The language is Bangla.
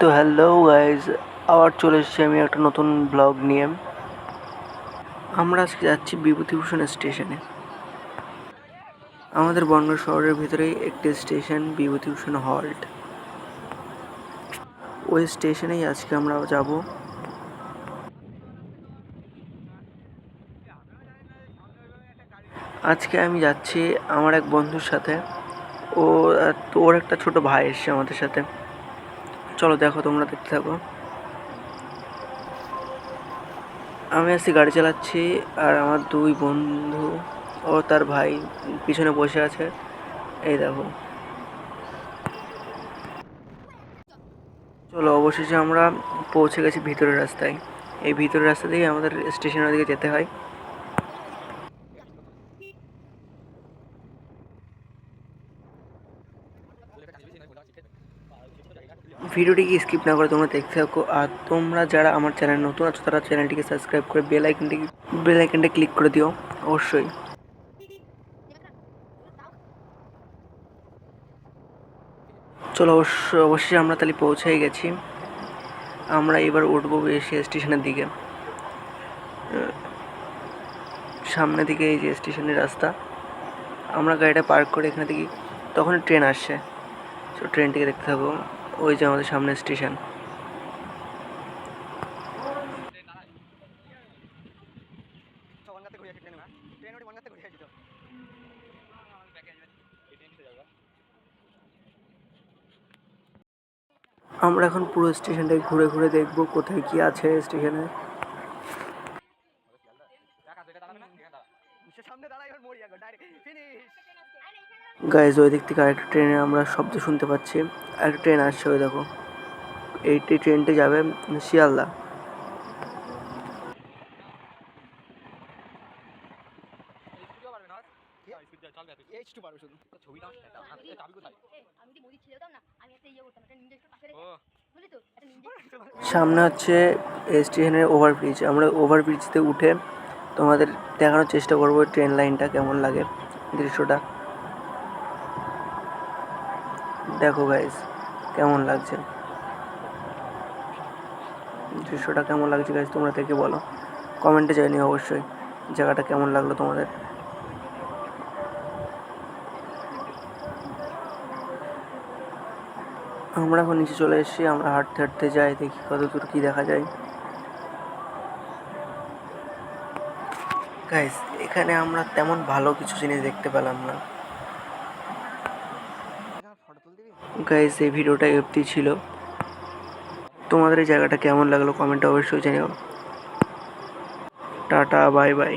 তো হ্যালো গাইজ আবার চলে এসেছি আমি একটা নতুন ব্লগ নিয়ে। আমরা আজকে যাচ্ছি বিভূতিভূষণ স্টেশনে আমাদের বনগাঁ শহরের ভিতরেই একটি স্টেশন বিভূতিভূষণ হল্ট ওই স্টেশনেই আজকে আমরা যাব। আজকে আমি যাচ্ছি আমার এক বন্ধুর সাথে। ও ওর একটা ছোট ভাই এসছে আমাদের সাথে। চলো দেখো, তোমরা দেখতে থাকো। আমি আজকে গাড়ি চালাচ্ছি, আর আমার দুই বন্ধু ও তার ভাই পিছনে বসে আছে। এই দেখো। চলো, অবশেষে আমরা পৌঁছে গেছি ভিতরের রাস্তায়। এই ভিতরের রাস্তা দিয়ে আমাদের স্টেশনের দিকে যেতে হয়। ভিডিওটিকে স্কিপ না করে তোমরা দেখতে থাকো। আর তোমরা যারা আমার চ্যানেল নতুন আছো, তারা চ্যানেলটিকে সাবস্ক্রাইব করে বেল আইকনটিকে বেল আইকনটা ক্লিক করে দিও। অবশ্যই। চলো অবশ্য অবশ্যই আমরা তাহলে পৌঁছেই গেছি। আমরা এবার উঠবো এসে স্টেশনের দিকে। সামনে দিকে এই যে স্টেশনের রাস্তা। আমরা গাড়িটা পার্ক করে এখানে দেখি তখন ট্রেন আসছে। তো ট্রেনটিকে দেখতে থাকো। ওই যে আমাদের সামনে স্টেশন। আমরা এখন পুরো স্টেশনটাকে ঘুরে ঘুরে দেখব কোথায় কি আছে স্টেশনে। গাইজ ওই দিক থেকে আরেকটা ট্রেনে আমরা শব্দ শুনতে পাচ্ছি। আরেকটা ট্রেন আসছে ওই দেখো। এইটি ট্রেনটি যাবে শিয়ালদা। একটা একটা একটু একটা সামনে হচ্ছে স্টেশনের ওভারব্রিজ। আমরা ওভারব্রিজতে উঠে তোমাদের দেখানোর চেষ্টা করব ট্রেন লাইনটা কেমন লাগে দৃশ্যটা। দেখো গাইজ কেমন লাগছে? দৃশ্যটা কেমন লাগছে গাইজ তোমরা থেকে বলো। কমেন্টে জানিও অবশ্যই, জায়গাটা কেমন লাগল তোমাদের? আমরা এখন নিচে চলে এসেছি, আমরা হাঁটতে হাঁটতে যাই, দেখি কত দূর কী দেখা যায়। গাইস এখানে আমরা তেমন ভালো কিছু জিনিস দেখতে পেলাম না। গাইস এই ভিডিওটা এফতি ছিল। তোমাদের এই জায়গাটা কেমন লাগল? কমেন্টে অবশ্যই জানিও। Tata bye bye